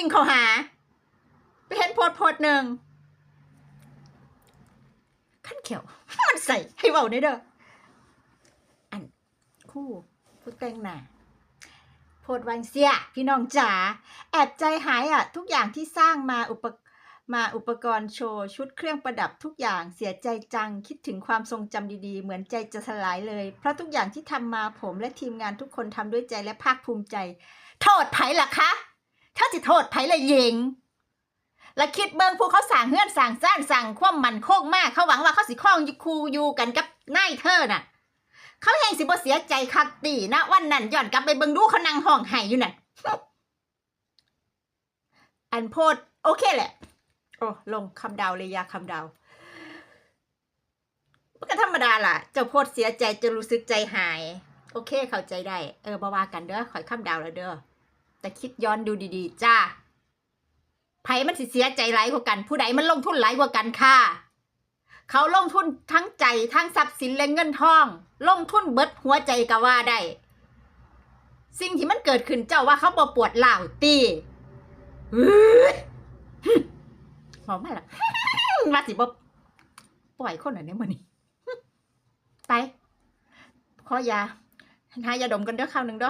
วิ่งเข้าหา ไปเห็นโพดโพดหนึ่งขั้นเขียวมันใส่ให้เบาได้เด้ออันคู่ผู้แต่งหน้าโพดวันเสียพี่น้องจ๋าแอบใจหายอะ ทุกอย่างที่สร้างมาอุปมาอุปกรณ์โชว์ ชุดเครื่องประดับทุกอย่างเสียใจจังคิดถึงความทรงจำดีๆ เหมือนใจจะสลายเลย เพราะทุกอย่างที่ทำมาผมและทีมงานทุกคนทำด้วยใจและภาคภูมิใจ โทษไผ่ล่ะคะ ถ้าจะโทษไผละยิง และคิดเบิ่งพวกเขาสั่งเฮือนสั่งซ่านสั่งความมันโคงมากเขาหวังว่าเขาสิคล้องอยู่คูอยู่กันกับนายเธอน่ะ เขาแหงสิบ่เสียใจคักตีนะวันนั้นย้อนกลับไปเบิ่งดูเขานั่งห้องไห้อยู่น่ะอันโพดโอเคแหละ โอ้ลงคำดาวเลยยาคำดาวมันก็ธรรมดาล่ะ เจ้าโพดเสียใจจะรู้สึกใจหาย โอเคเข้าใจได้ เออบ่ว่ากันเด้อขอยคำดาวแล้วเด้อ แต่คิดย้อนดูดีๆ จ้าไผมันสิเสียใจหลายกว่ากัน ผู้ใดมันลงทุนหลายกว่ากันค่ะ เขาลงทุนทั้งใจทั้งทรัพย์สินและเงินทอง ลงทุนเบิดหัวใจก็ว่าได้สิ่งที่มันเกิดขึ้นเจ้าว่าเขาบ่ปวดเหล่าตีเฮ้ยหอมมาละมาสิบ่ปล่อยคนอันเนี้มานี่ไป ขอยาหายาดมกันเด้อคราวหนึ่งเด้อ